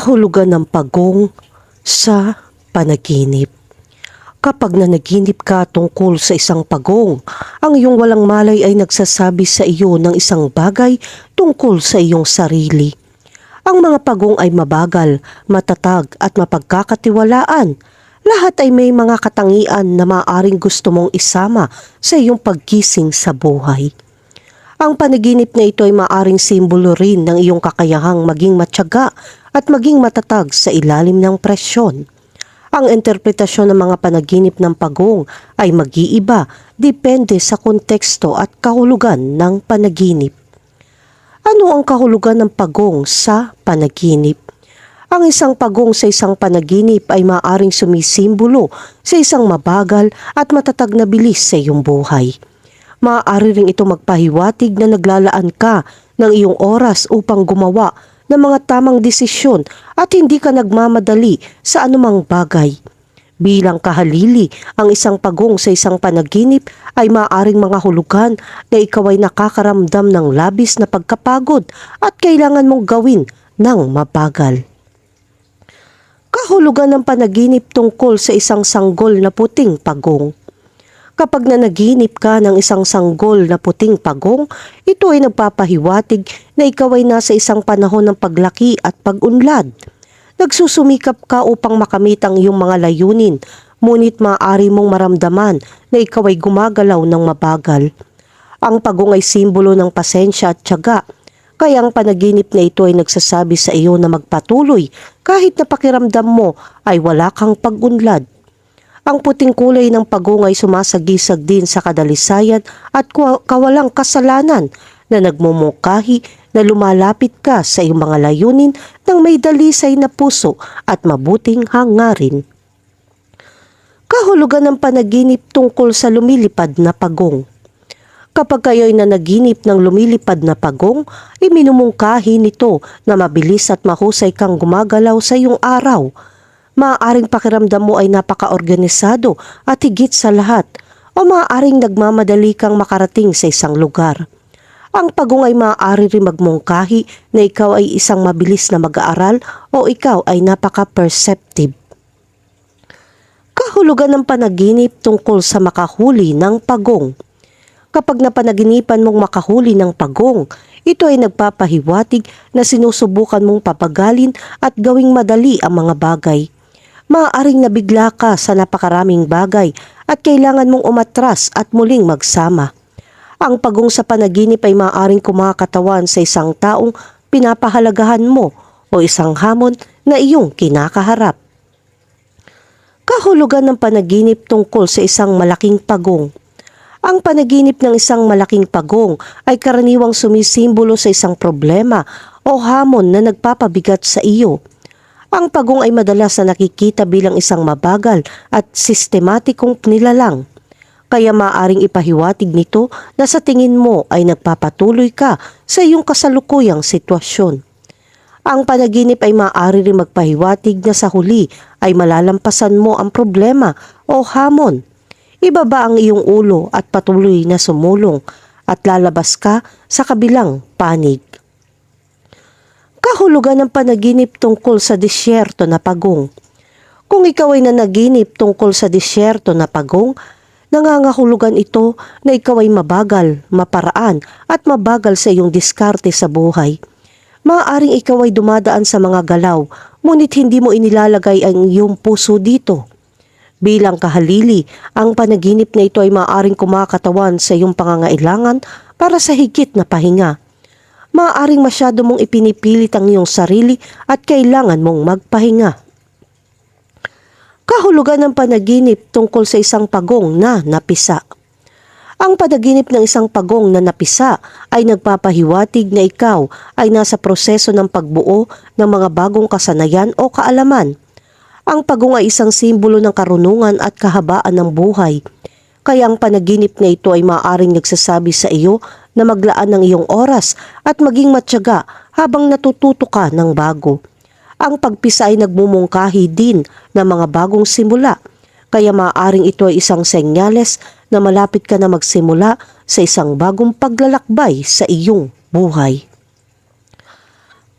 kahulugan ng pagong sa panaginip. Kapag nanaginip ka tungkol sa isang pagong, ang iyong walang malay ay nagsasabi sa iyo ng isang bagay tungkol sa iyong sarili. Ang mga pagong ay mabagal, matatag at mapagkakatiwalaan. Lahat ay may mga katangian na maaring gusto mong isama sa iyong pagkising sa buhay. Ang panaginip na ito ay maaring simbolo rin ng iyong kakayahang maging matyaga at maging matatag sa ilalim ng presyon. Ang interpretasyon ng mga panaginip ng pagong ay mag-iiba depende sa konteksto at kahulugan ng panaginip. Ano ang kahulugan ng pagong sa panaginip? Ang isang pagong sa isang panaginip ay maaring sumisimbolo sa isang mabagal at matatag na bilis sa iyong buhay. Maaari ring ito magpahiwatig na naglalaan ka ng iyong oras upang gumawa ng mga tamang desisyon at hindi ka nagmamadali sa anumang bagay. Bilang kahalili, ang isang pagong sa isang panaginip ay maaring mga hulugan na ikaw ay nakakaramdam ng labis na pagkapagod at kailangan mong gawin ng mabagal. Kahulugan ng panaginip tungkol sa isang sanggol na puting pagong. Kapag nanaginip ka ng isang sanggol na puting pagong, ito ay nagpapahiwatig na ikaw ay nasa isang panahon ng paglaki at pag-unlad. Nagsusumikap ka upang makamit ang iyong mga layunin, ngunit maaari mong maramdaman na ikaw ay gumagalaw ng mabagal. Ang pagong ay simbolo ng pasensya at tiyaga, kaya ang panaginip na ito ay nagsasabi sa iyo na magpatuloy kahit na pakiramdam mo ay wala kang pag-unlad. Ang puting kulay ng pagong ay sumasagisag din sa kadalisayan at kawalang kasalanan na nagmumukahi na lumalapit ka sa iyong mga layunin ng may dalisay na puso at mabuting hangarin. Kahulugan ng panaginip tungkol sa lumilipad na pagong. Kapag kayo'y nanaginip ng lumilipad na pagong, iminumungkahi nito na mabilis at mahusay kang gumagalaw sa iyong araw. Maaaring pakiramdam mo ay napaka-organisado at higit sa lahat, o maaaring nagmamadali kang makarating sa isang lugar. Ang pagong ay maaari rin magmungkahi na ikaw ay isang mabilis na mag-aaral o ikaw ay napaka-perceptive. Kahulugan ng panaginip tungkol sa makahuli ng pagong. Kapag napanaginipan mong makahuli ng pagong, ito ay nagpapahiwatig na sinusubukan mong papagalin at gawing madali ang mga bagay. Maaaring nabigla ka sa napakaraming bagay at kailangan mong umatras at muling magsama. Ang pagong sa panaginip ay maaaring kumakatawan sa isang taong pinapahalagahan mo o isang hamon na iyong kinakaharap. Kahulugan ng panaginip tungkol sa isang malaking pagong. Ang panaginip ng isang malaking pagong ay karaniwang sumisimbolo sa isang problema o hamon na nagpapabigat sa iyo. Ang pagong ay madalas na nakikita bilang isang mabagal at sistematikong nilalang. Kaya maaring ipahiwatig nito na sa tingin mo ay nagpapatuloy ka sa iyong kasalukuyang sitwasyon. Ang panaginip ay maaari rin magpahiwatig na sa huli ay malalampasan mo ang problema o hamon. Ibaba ang iyong ulo at patuloy na sumulong at lalabas ka sa kabilang panig. Kahulugan ng panaginip tungkol sa disyerto na pagong. Kung ikaw ay nanaginip tungkol sa disyerto na pagong, nangangahulugan ito na ikaw ay mabagal, maparaan at mabagal sa iyong diskarte sa buhay. Maaaring ikaw ay dumadaan sa mga galaw, ngunit hindi mo inilalagay ang iyong puso dito. Bilang kahalili, ang panaginip na ito ay maaaring kumakatawan sa iyong pangangailangan para sa higit na pahinga. Maaaring masyado mong ipinipilit ang iyong sarili at kailangan mong magpahinga. Kahulugan ng panaginip tungkol sa isang pagong na napisa. Ang panaginip ng isang pagong na napisa ay nagpapahiwatig na ikaw ay nasa proseso ng pagbuo ng mga bagong kasanayan o kaalaman. Ang pagong ay isang simbolo ng karunungan at kahabaan ng buhay. Kaya ang panaginip na ito ay maaaring nagsasabi sa iyo na maglaan ng iyong oras at maging matyaga habang natututo ka ng bago. Ang pagpisa ay nagmumungkahi din ng mga bagong simula. Kaya maaaring ito ay isang senyales na malapit ka na magsimula sa isang bagong paglalakbay sa iyong buhay.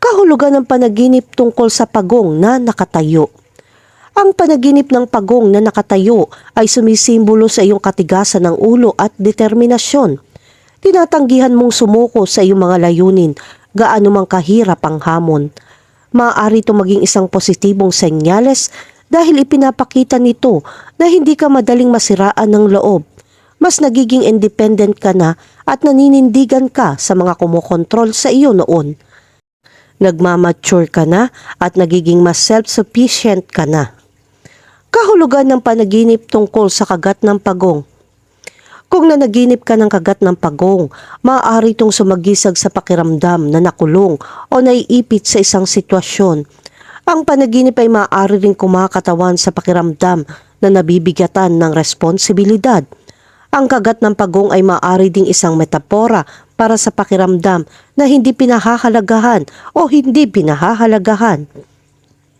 Kahulugan ng panaginip tungkol sa pagong na nakatayo. Ang panaginip ng pagong na nakatayo ay sumisimbolo sa iyong katigasan ng ulo at determinasyon. Tinatanggihan mong sumuko sa iyong mga layunin, gaano mang kahirap ang hamon. Maaari ito maging isang positibong senyales dahil ipinapakita nito na hindi ka madaling masiraan ng loob. Mas nagiging independent ka na at naninindigan ka sa mga kumokontrol sa iyo noon nagmamature ka na at nagiging mas self-sufficient ka na. Kahulugan ng panaginip tungkol sa kagat ng pagong. Kung nanaginip ka ng kagat ng pagong, maaari itong sumagisag sa pakiramdam na nakulong o naiipit sa isang sitwasyon. Ang panaginip ay maaari ring kumakatawan sa pakiramdam na nabibigatan ng responsibilidad. Ang kagat ng pagong ay maaari ding isang metapora para sa pakiramdam na hindi pinahahalagahan o hindi pinahahalagahan.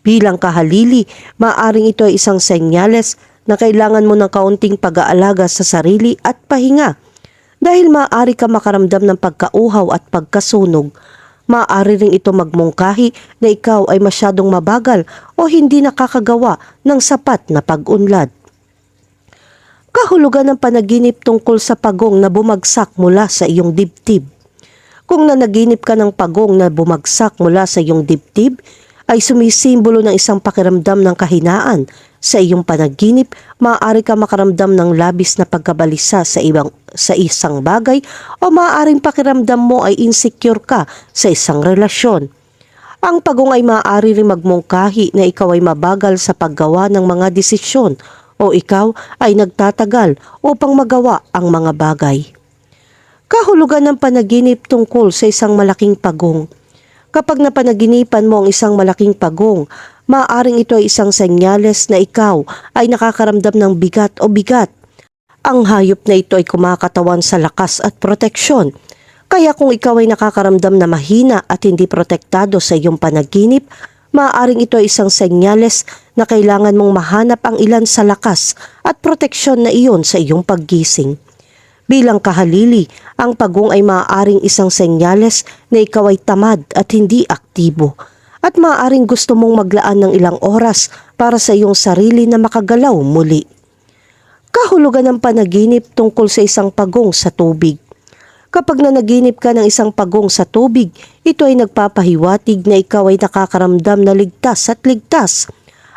Bilang kahalili, maaring ito ay isang senyales na kailangan mo ng kaunting pag-aalaga sa sarili at pahinga. Dahil maaari ka makaramdam ng pagkauhaw at pagkasunog, maaari ring ito magmungkahi na ikaw ay masyadong mabagal o hindi nakakagawa ng sapat na pag-unlad kahulugan ng panaginip tungkol sa pagong na bumagsak mula sa iyong dibdib. Kung nanaginip ka ng pagong na bumagsak mula sa iyong dibdib, ay sumisimbolo ng isang pakiramdam ng kahinaan. Sa iyong panaginip, maaari ka makaramdam ng labis na pagkabalisa sa, ibang, sa isang bagay o maaaring pakiramdam mo ay insecure ka sa isang relasyon. Ang pagong ay maaari rin magmungkahi na ikaw ay mabagal sa paggawa ng mga desisyon o ikaw ay nagtatagal upang magawa ang mga bagay. Kahulugan ng panaginip tungkol sa isang malaking pagong. Kapag napanaginipan mo ang isang malaking pagong, maaaring ito ay isang senyales na ikaw ay nakakaramdam ng bigat o bigat. Ang hayop na ito ay kumakatawan sa lakas at proteksyon. Kaya kung ikaw ay nakakaramdam na mahina at hindi protektado sa iyong panaginip, maaaring ito ay isang senyales na kailangan mong mahanap ang ilan sa lakas at proteksyon na iyon sa iyong paggising. Bilang kahalili, ang pagong ay maaaring isang senyales na ikaw ay tamad at hindi aktibo at maaaring gusto mong maglaan ng ilang oras para sa iyong sarili na makagalaw muli. Kahulugan ng panaginip tungkol sa isang pagong sa tubig. Kapag nanaginip ka ng isang pagong sa tubig, ito ay nagpapahiwatig na ikaw ay nakakaramdam na ligtas at ligtas.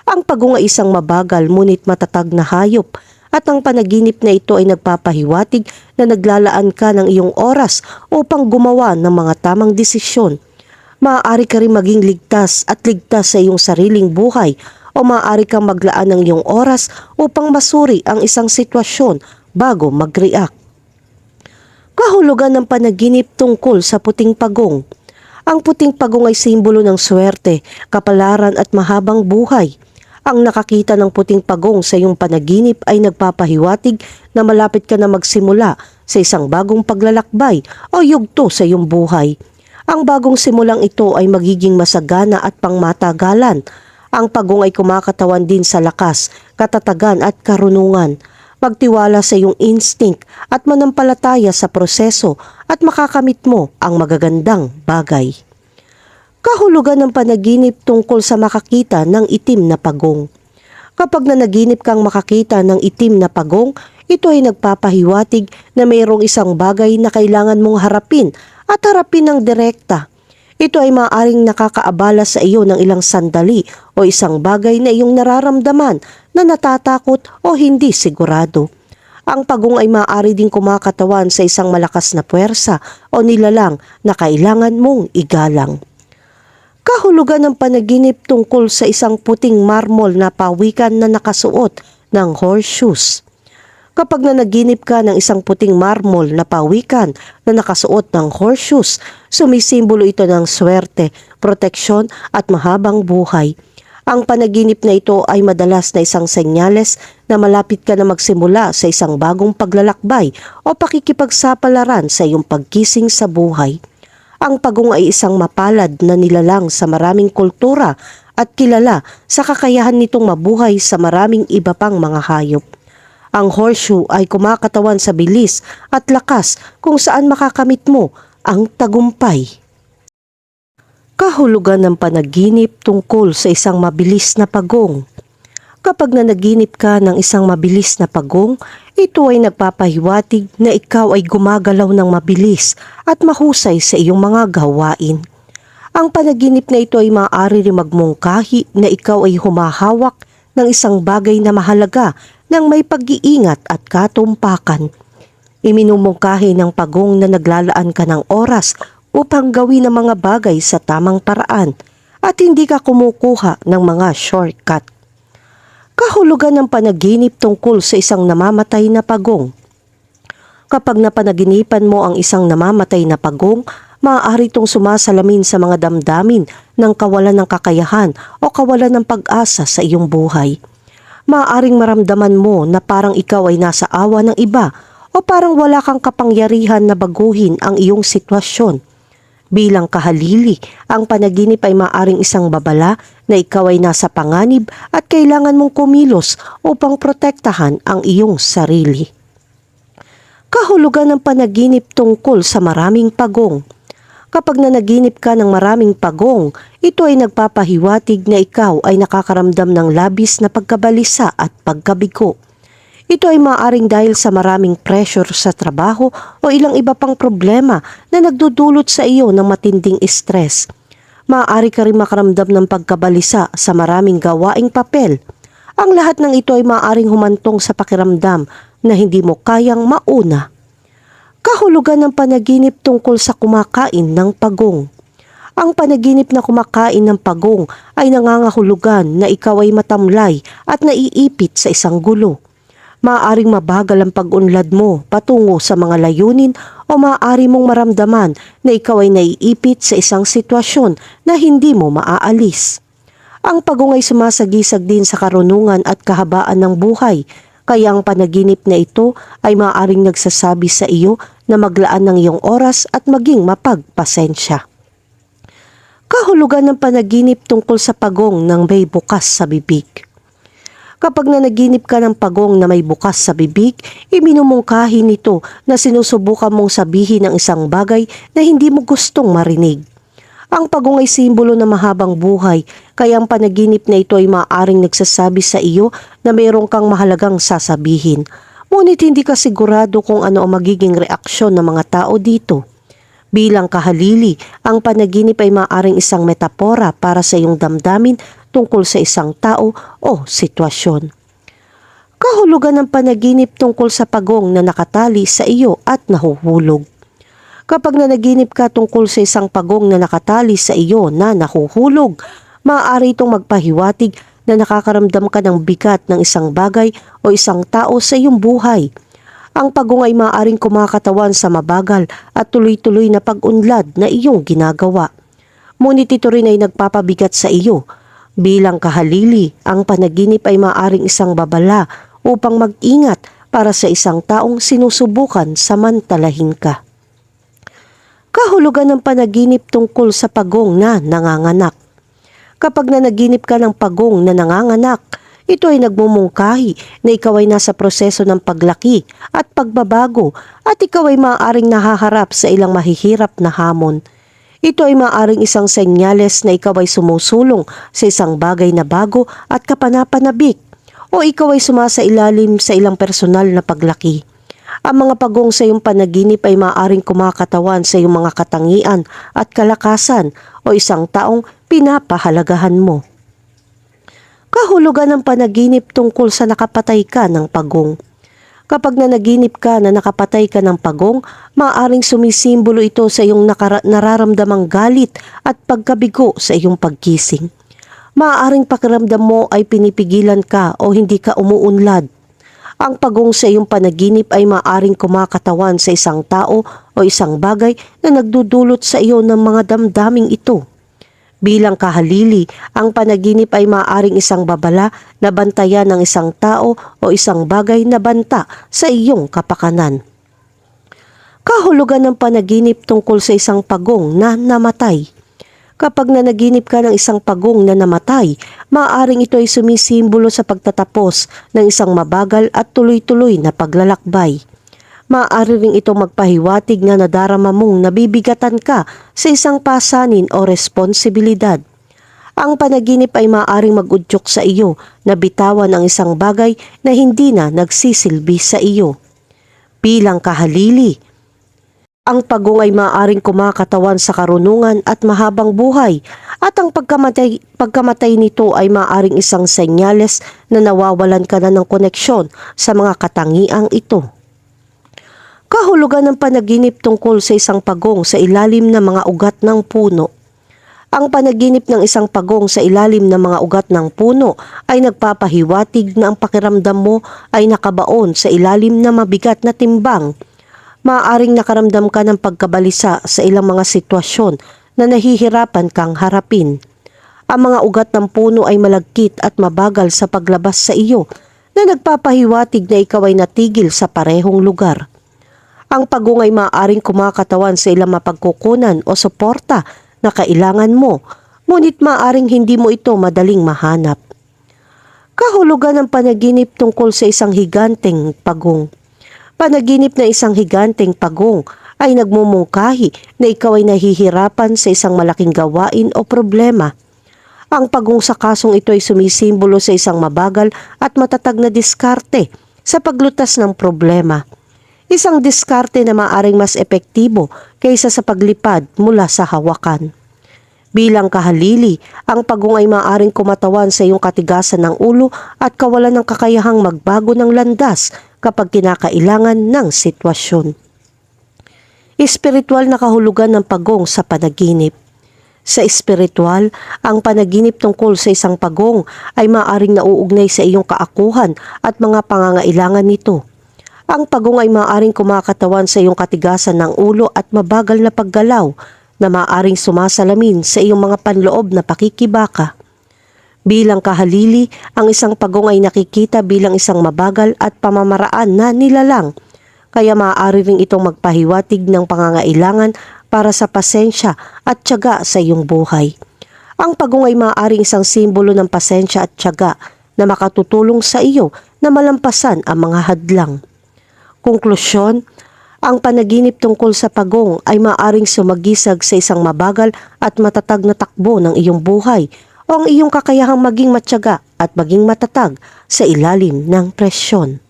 Ang pagong ay isang mabagal ngunit matatag na hayop at ang panaginip na ito ay nagpapahiwatig na naglalaan ka ng iyong oras upang gumawa ng mga tamang desisyon. Maaari ka rin maging ligtas at ligtas sa iyong sariling buhay o maaari kang maglaan ng iyong oras upang masuri ang isang sitwasyon bago mag-react kahulugan ng panaginip tungkol sa puting pagong. Ang puting pagong ay simbolo ng swerte, kapalaran at mahabang buhay. Ang nakakita ng puting pagong sa iyong panaginip ay nagpapahiwatig na malapit ka na magsimula sa isang bagong paglalakbay o yugto sa iyong buhay. Ang bagong simulang ito ay magiging masagana at pangmatagalan. Ang pagong ay kumakatawan din sa lakas, katatagan at karunungan magtiwala sa iyong instinct at manampalataya sa proseso at makakamit mo ang magagandang bagay. Kahulugan ng panaginip tungkol sa makakita ng itim na pagong. Kapag nanaginip kang makakita ng itim na pagong, ito ay nagpapahiwatig na mayroong isang bagay na kailangan mong harapin at harapin ng direkta ito ay maaaring nakakaabala sa iyo ng ilang sandali o isang bagay na iyong nararamdaman na natatakot o hindi sigurado. Ang pagong ay maaari ding kumakatawan sa isang malakas na puwersa o nilalang na kailangan mong igalang. Kahulugan ng panaginip tungkol sa isang puting marmol na pawikan na nakasuot ng horseshoes. Kapag nanaginip ka ng isang puting marmol na pawikan na nakasuot ng horseshoes, sumisimbolo ito ng swerte, proteksyon at mahabang buhay. Ang panaginip na ito ay madalas na isang senyales na malapit ka na magsimula sa isang bagong paglalakbay o pakikipagsapalaran sa iyong pagkising sa buhay. Ang pagong ay isang mapalad na nilalang sa maraming kultura at kilala sa kakayahan nitong mabuhay sa maraming iba pang mga hayop. Ang horseshoe ay kumakatawan sa bilis at lakas kung saan makakamit mo ang tagumpay. Kahulugan ng panaginip tungkol sa isang mabilis na pagong. Kapag nanaginip ka ng isang mabilis na pagong, ito ay nagpapahiwatig na ikaw ay gumagalaw ng mabilis at mahusay sa iyong mga gawain. Ang panaginip na ito ay maaari rin magmungkahi na ikaw ay humahawak ng isang bagay na mahalaga ng may pag-iingat at katumpakan. Iminumungkahi ng pagong na naglalaan ka ng oras upang gawin ang mga bagay sa tamang paraan at hindi ka kumukuha ng mga shortcut. Kahulugan ng panaginip tungkol sa isang namamatay na pagong. Kapag napanaginipan mo ang isang namamatay na pagong, maaari itong sumasalamin sa mga damdamin ng kawalan ng kakayahan o kawalan ng pag-asa sa iyong buhay. Maaaring maramdaman mo na parang ikaw ay nasa awa ng iba o parang wala kang kapangyarihan na baguhin ang iyong sitwasyon. Bilang kahalili, ang panaginip ay maaring isang babala na ikaw ay nasa panganib at kailangan mong kumilos upang protektahan ang iyong sarili. Kahulugan ng panaginip tungkol sa maraming pagong. Kapag nanaginip ka ng maraming pagong, ito ay nagpapahiwatig na ikaw ay nakakaramdam ng labis na pagkabalisa at pagkabigo. Ito ay maaaring dahil sa maraming pressure sa trabaho o ilang iba pang problema na nagdudulot sa iyo ng matinding stress. Maaari ka rin makaramdam ng pagkabalisa sa maraming gawaing papel. Ang lahat ng ito ay maaaring humantong sa pakiramdam na hindi mo kayang mauna. Kahulugan ng panaginip tungkol sa kumakain ng pagong. Ang panaginip na kumakain ng pagong ay nangangahulugan na ikaw ay matamlay at naiipit sa isang gulo. Maaaring mabagal ang pag-unlad mo patungo sa mga layunin o maaari mong maramdaman na ikaw ay naiipit sa isang sitwasyon na hindi mo maaalis. Ang pagong ay sumasagisag din sa karunungan at kahabaan ng buhay, kaya ang panaginip na ito ay maaaring nagsasabi sa iyo na maglaan ng iyong oras at maging mapagpasensya. Kahulugan ng panaginip tungkol sa pagong ng may bukas sa bibig. Kapag nanaginip ka ng pagong na may bukas sa bibig, iminumungkahi nito na sinusubukan mong sabihin ang isang bagay na hindi mo gustong marinig. Ang pagong ay simbolo ng mahabang buhay, kaya ang panaginip na ito ay maaaring nagsasabi sa iyo na mayroon kang mahalagang sasabihin. Ngunit hindi ka sigurado kung ano ang magiging reaksyon ng mga tao dito. Bilang kahalili, ang panaginip ay maaaring isang metapora para sa iyong damdamin tungkol sa isang tao o sitwasyon. Kahulugan ng panaginip tungkol sa pagong na nakatali sa iyo at nahuhulog. Kapag nanaginip ka tungkol sa isang pagong na nakatali sa iyo na nahuhulog, maaari itong magpahiwatig na nakakaramdam ka ng bigat ng isang bagay o isang tao sa iyong buhay. Ang pagong ay maaaring kumakatawan sa mabagal at tuloy-tuloy na pag-unlad na iyong ginagawa. Ngunit ito rin ay nagpapabigat sa iyo. Bilang kahalili, ang panaginip ay maaaring isang babala upang mag-ingat para sa isang taong sinusubukan samantalahin ka. Kahulugan ng panaginip tungkol sa pagong na nanganganak. Kapag nanaginip ka ng pagong na nanganganak, ito ay nagmumungkahi na ikaw ay nasa proseso ng paglaki at pagbabago at ikaw ay maaaring nahaharap sa ilang mahihirap na hamon. Ito ay maaaring isang senyales na ikaw ay sumusulong sa isang bagay na bago at kapanapanabik o ikaw ay sumasailalim sa ilang personal na paglaki. Ang mga pagong sa iyong panaginip ay maaaring kumakatawan sa iyong mga katangian at kalakasan o isang taong pinapahalagahan mo. Kahulugan ng panaginip tungkol sa nakapatay ka ng pagong. Kapag nanaginip ka na nakapatay ka ng pagong, maaaring sumisimbolo ito sa iyong nararamdamang galit at pagkabigo sa iyong pagkising. Maaaring pakiramdam mo ay pinipigilan ka o hindi ka umuunlad. Ang pagong sa iyong panaginip ay maaaring kumakatawan sa isang tao o isang bagay na nagdudulot sa iyo ng mga damdaming ito. Bilang kahalili, ang panaginip ay maaaring isang babala na bantayan ng isang tao o isang bagay na banta sa iyong kapakanan. Kahulugan ng panaginip tungkol sa isang pagong na namatay. Kapag nanaginip ka ng isang pagong na namatay, maaaring ito ay sumisimbolo sa pagtatapos ng isang mabagal at tuloy-tuloy na paglalakbay. Maaari ring ito magpahiwatig na nadarama mong nabibigatan ka sa isang pasanin o responsibilidad. Ang panaginip ay maaaring magudyok sa iyo na bitawan ang isang bagay na hindi na nagsisilbi sa iyo. Bilang kahalili, ang pagong ay maaaring kumakatawan sa karunungan at mahabang buhay at ang pagkamatay, pagkamatay nito ay maaaring isang senyales na nawawalan ka na ng koneksyon sa mga katangiang ito. Kahulugan ng panaginip tungkol sa isang pagong sa ilalim ng mga ugat ng puno. Ang panaginip ng isang pagong sa ilalim ng mga ugat ng puno ay nagpapahiwatig na ang pakiramdam mo ay nakabaon sa ilalim ng mabigat na timbang. Maaring nakaramdam ka ng pagkabalisa sa ilang mga sitwasyon na nahihirapan kang harapin. Ang mga ugat ng puno ay malagkit at mabagal sa paglabas sa iyo na nagpapahiwatig na ikaw ay natigil sa parehong lugar. Ang pagong ay maaaring kumakatawan sa ilang mapagkukunan o suporta na kailangan mo, ngunit maaaring hindi mo ito madaling mahanap. Kahulugan ng panaginip tungkol sa isang higanteng pagong. Panaginip na isang higanteng pagong ay nagmumungkahi na ikaw ay nahihirapan sa isang malaking gawain o problema. Ang pagong sa kasong ito ay sumisimbolo sa isang mabagal at matatag na diskarte sa paglutas ng problema. Isang diskarte na maaring mas epektibo kaysa sa paglipad mula sa hawakan. Bilang kahalili, ang pagong ay maaring kumatawan sa iyong katigasan ng ulo at kawalan ng kakayahang magbago ng landas kapag kinakailangan ng sitwasyon. Espiritual na kahulugan ng pagong sa panaginip. Sa espiritual, ang panaginip tungkol sa isang pagong ay maaring nauugnay sa iyong kaakuhan at mga pangangailangan nito. Ang pagong ay maaaring kumakatawan sa iyong katigasan ng ulo at mabagal na paggalaw na maaaring sumasalamin sa iyong mga panloob na pakikibaka. Bilang kahalili, ang isang pagong ay nakikita bilang isang mabagal at pamamaraan na nilalang, kaya maaari ring itong magpahiwatig ng pangangailangan para sa pasensya at tiyaga sa iyong buhay. Ang pagong ay maaaring isang simbolo ng pasensya at tiyaga na makatutulong sa iyo na malampasan ang mga hadlang. Konklusyon, ang panaginip tungkol sa pagong ay maaring sumagisag sa isang mabagal at matatag na takbo ng iyong buhay o ang iyong kakayahang maging matyaga at maging matatag sa ilalim ng presyon.